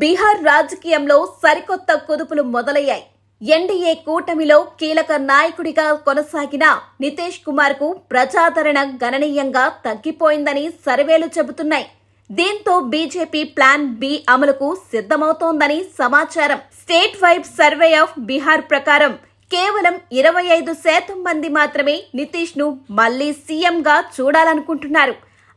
బీహార్ రాజకీయంలో సరికొత్త కుదుపులు మొదలయ్యాయి. ఎన్డీఏ కూటమిలో కీలక నాయకుడిగా కొనసాగిన నితీష్ కుమార్కు ప్రజాదరణ గణనీయంగా తగ్గిపోయిందని సర్వేలు చెబుతున్నాయి. దీంతో బీజేపీ ప్లాన్ బి అమలుకు సిద్ధమవుతోందని సమాచారం. State wide survey of Bihar ప్రకారం కేవలం ఇరవై ఐదు శాతం మంది మాత్రమే నితీష్ను మళ్ళీ సీఎంగా చూడాలనుకుంటున్నారు.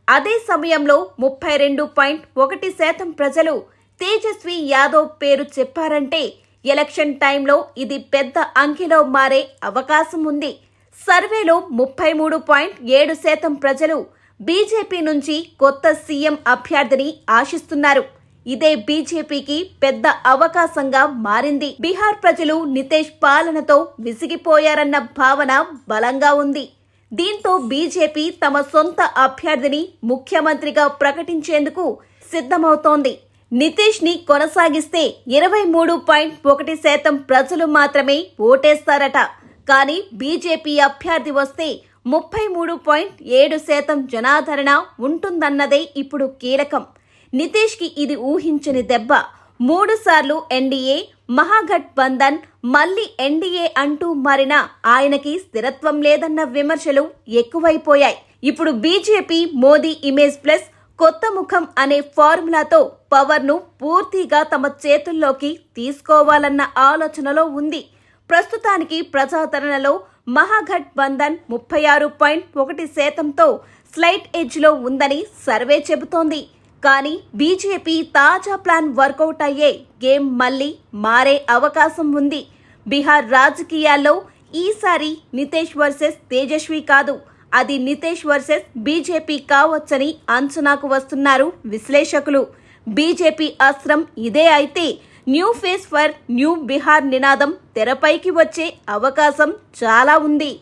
అదే సమయంలో ముప్పై రెండు పాయింట్ ఒకటి శాతం ప్రజలు తేజస్వి యాదవ్ పేరు చెప్పారంటే ఎలక్షన్ టైంలో ఇది పెద్ద అంకెలో మారే అవకాశం ఉంది. సర్వేలో ముప్పై మూడు పాయింట్ ఏడు శాతం ప్రజలు బీజేపీ నుంచి కొత్త సీఎం అభ్యర్థిని ఆశిస్తున్నారు. ఇదే బీజేపీకి పెద్ద అవకాశంగా మారింది. బీహార్ ప్రజలు నితేష్ పాలనతో విసిగిపోయారన్న భావన బలంగా ఉంది. దీంతో బీజేపీ తమ సొంత అభ్యర్థిని ముఖ్యమంత్రిగా ప్రకటించేందుకు సిద్ధమవుతోంది. నితీష్ని కొనసాగిస్తే ఇరవై మూడు పాయింట్ ఒకటి శాతం ప్రజలు మాత్రమే ఓటేస్తారట. కానీ బీజేపీ అభ్యర్థి వస్తే ముప్పై మూడు పాయింట్ ఏడు శాతం జనాదరణ ఉంటుందన్నదే ఇప్పుడు కీలకం. నితీష్కి ఇది ఊహించని దెబ్బ. మూడు సార్లు ఎన్డీఏ మహాగఠ్ బంధన్ మళ్ళీ ఎన్డీఏ అంటూ మారిన ఆయనకి స్థిరత్వం లేదన్న విమర్శలు ఎక్కువైపోయాయి. ఇప్పుడు బీజేపీ మోదీ ఇమేజ్ ప్లస్ కొత్త ముఖం అనే ఫార్ములాతో పవర్ను పూర్తిగా తమ చేతుల్లోకి తీసుకోవాలన్న ఆలోచనలో ఉంది. ప్రస్తుతానికి ప్రజాదరణలో మహాగఠ్ బంధన్ ముప్పై ఆరు పాయింట్ ఒకటి శాతంతో స్లైట్ ఎడ్జ్లో ఉందని సర్వే చెబుతోంది. కానీ బీజేపీ తాజా ప్లాన్ వర్కౌట్ అయ్యే గేమ్ మళ్ళీ మారే అవకాశం ఉంది. బీహార్ రాజకీయాల్లో ఈసారి నితేష్ వర్సెస్ తేజస్వి కాదు. అది నితేష్ వర్సెస్ బీజేపీ కావచ్చని అంచనాకు వస్తున్నారు విశ్లేషకులు. బీజేపీ అస్త్రం ఇదే అయితే new face for new Bihar నినాదం తెరపైకి వచ్చే అవకాశం చాలా ఉంది.